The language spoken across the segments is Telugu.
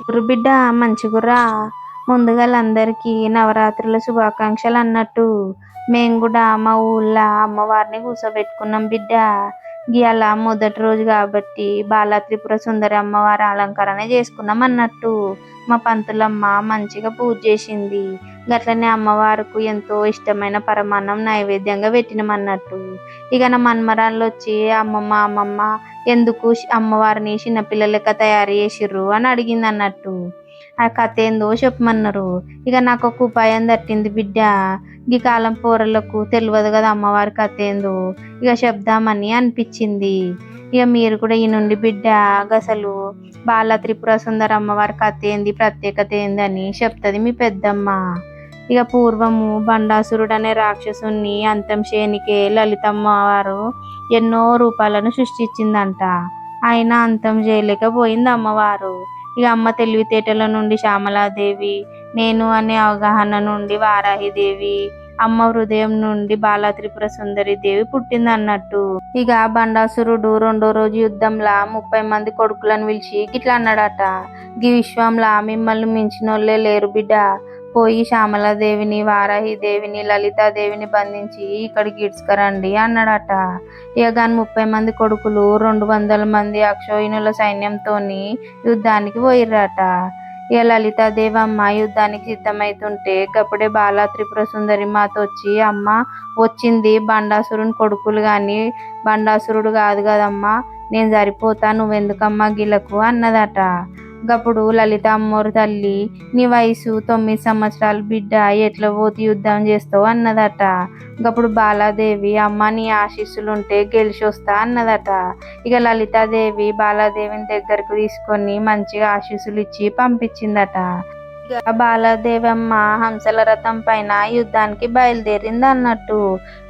ఎట్లు బిడ్డ మంచిగురా ముందుగా అందరికీ నవరాత్రుల శుభాకాంక్షలు అన్నట్టు. మేము కూడా మా ఊళ్ళో అమ్మవారిని కూర్చోబెట్టుకున్నాం బిడ్డ. ఇవాళ మొదటి రోజు కాబట్టి బాల త్రిపుర సుందరి అమ్మవారి అలంకరణ చేసుకున్నాం అన్నట్టు. మా పంతులమ్మ మంచిగా పూజ చేసింది. గట్లనే అమ్మవారికి ఎంతో ఇష్టమైన పరమాన్నం నైవేద్యంగా పెట్టినమన్నట్టు. ఇక నా మన్మరాళ్ళు వచ్చి అమ్మమ్మ అమ్మమ్మ ఎందుకు అమ్మవారిని చిన్నపిల్లల లెక్క తయారు చేసిర్రు? అని అడిగింది అన్నట్టు ఆ కథ ఏందో చెప్పమన్నారు. ఇక నాకు ఒక ఉపాయం తట్టింది బిడ్డ. ఈ కాలం పోరలకు తెలియదు కదా అమ్మవారి కథ ఏందో. ఇక చెప్దామని అనిపించింది. ఇక మీరు కూడా ఈ నుండి బిడ్డ అసలు బాల త్రిపుర సుందర అమ్మవారి కథ ఏంది ప్రత్యేకత ఏంది అని చెప్తుంది మీ పెద్దమ్మ. ఇక పూర్వము బండాసురుడు అనే రాక్షసుని అంతం చేయనికే లలితమ్మ వారు ఎన్నో రూపాలను సృష్టించిందంట. ఆయన అంతం చేయలేకపోయింది అమ్మవారు. ఇక అమ్మ తెలివితేటల నుండి శ్యామలాదేవి నేను అనే అవగాహన నుండి వారాహిదేవి అమ్మ హృదయం నుండి బాలా త్రిపుర సుందరి దేవి పుట్టింది అన్నట్టు ఇక బండాసురుడు రెండో రోజు యుద్ధంలా ముప్పై మంది కొడుకులను పిలిచి గిట్లా అన్నాడట. గీ విశ్వంలా మిమ్మల్ని మించినోళ్ళే లేరు బిడ్డ. పోయి శ్యామలాదేవిని వారాహిదేవిని లలితాదేవిని బంధించి ఇక్కడికి ఇడ్చుకరండి అన్నాడట. ఇక గాని ముప్పై మంది కొడుకులు రెండు వందల మంది అక్షోహిణుల సైన్యంతోని యుద్ధానికి పోయిర్రట. ఇక లలితాదేవి అమ్మ యుద్ధానికి సిద్ధమైతుంటే గప్పుడే బాల త్రిపుర సుందరి మాత వచ్చి అమ్మ వచ్చింది బండాసురుని కొడుకులు కానీ బండాసురుడు కాదు కదమ్మా నేను సరిపోతా నువ్వెందుకమ్మా గిలకు అన్నదట. గప్పుడు లలిత అమ్మోరు తల్లి నీ వయసు తొమ్మిది సంవత్సరాలు బిడ్డ ఎట్లా పోతి యుద్ధం చేస్తావు అన్నదట. గప్పుడు బాలాదేవి అమ్మ నీ ఆశీస్సులుంటే గెలిచి వస్తా అన్నదట. ఇక లలితాదేవి బాలాదేవిని దగ్గరకు తీసుకొని మంచిగా ఆశీస్సులు ఇచ్చి పంపించిందట బాలదేవమ్మ హంసల రథం పైన యుద్ధానికి బయలుదేరింది అన్నట్టు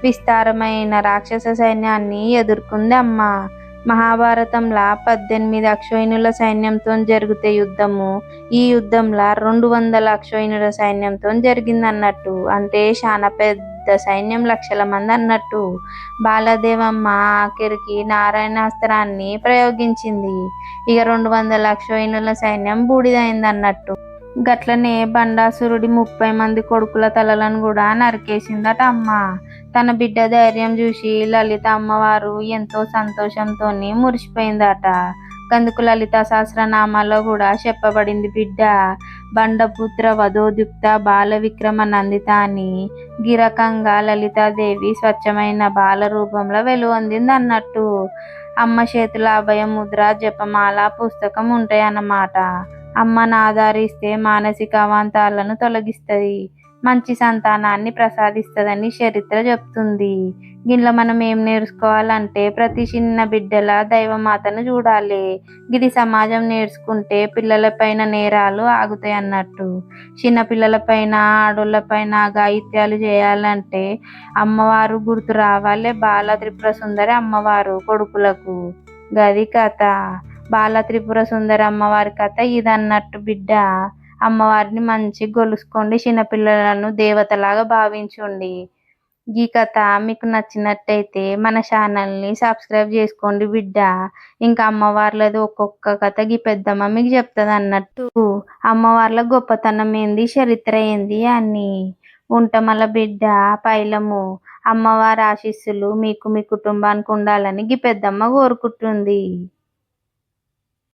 విస్తారమైన రాక్షస సైన్యాన్ని ఎదుర్కొంది అమ్మ మహాభారతంలా పద్దెనిమిది అక్షోహిణుల సైన్యంతో జరిగితే యుద్ధము. ఈ యుద్ధంలా రెండు వందల అక్షోహిణుల సైన్యంతో జరిగింది అన్నట్టు అంటే చాలా పెద్ద సైన్యం లక్షల మంది అన్నట్టు. బాలదేవమ్మ ఆఖరికి నారాయణాస్త్రాన్ని ప్రయోగించింది. ఇక రెండు వందల అక్షోహిణుల సైన్యం బూడిదైంది అన్నట్టు గట్లనే బండాసురుడి ముప్పై మంది కొడుకుల తలలను కూడా నరికేసిందట అమ్మ. తన బిడ్డ ధైర్యం చూసి లలిత అమ్మవారు ఎంతో సంతోషంతో మురిసిపోయిందట. కందుకు లలిత సహస్రనామాల్లో కూడా చెప్పబడింది బిడ్డ బండపుత్ర వధోదుక్త బాల విక్రమ నందిత అని గిరకంగా లలితాదేవి స్వచ్ఛమైన బాల రూపంలో వెలువొందింది అన్నట్టు. అమ్మ చేతుల అభయ ముద్ర జపమాల పుస్తకం ఉంటాయన్నమాట. అమ్మను ఆధారిస్తే మానసిక అవాంతాలను తొలగిస్తుంది. మంచి సంతానాన్ని ప్రసాదిస్తుందని చరిత్ర చెప్తుంది. దీనిలో మనం ఏం నేర్చుకోవాలంటే ప్రతి చిన్న బిడ్డల దైవమాతను చూడాలి. ఇది సమాజం నేర్చుకుంటే పిల్లలపైన నేరాలు ఆగుతాయి అన్నట్టు. చిన్న పిల్లలపైన ఆడోళ్ళపైన గాయిత్యాలు చేయాలంటే అమ్మవారు గుర్తు రావాలి బాల త్రిపుర సుందరి అమ్మవారు కొడుకులకు. గది కథ. బాల త్రిపుర సుందరి అమ్మవారి కథ ఇది అన్నట్టు బిడ్డ. అమ్మవారిని మంచి గొలుసుకోండి చిన్నపిల్లలను దేవతలాగా భావించండి. ఈ కథ మీకు నచ్చినట్టయితే మన ఛానల్ని సబ్స్క్రైబ్ చేసుకోండి బిడ్డ. ఇంకా అమ్మవార్లది ఒక్కొక్క కథ గీ పెద్దమ్మ మీకు చెప్తుంది అన్నట్టు. అమ్మవార్ల గొప్పతనం ఏంది చరిత్ర ఏంది అని. ఉంటమల బిడ్డ పైలము. అమ్మవారి ఆశీస్సులు మీకు మీ కుటుంబానికి ఉండాలని గీ పెద్దమ్మ కోరుకుంటుంది.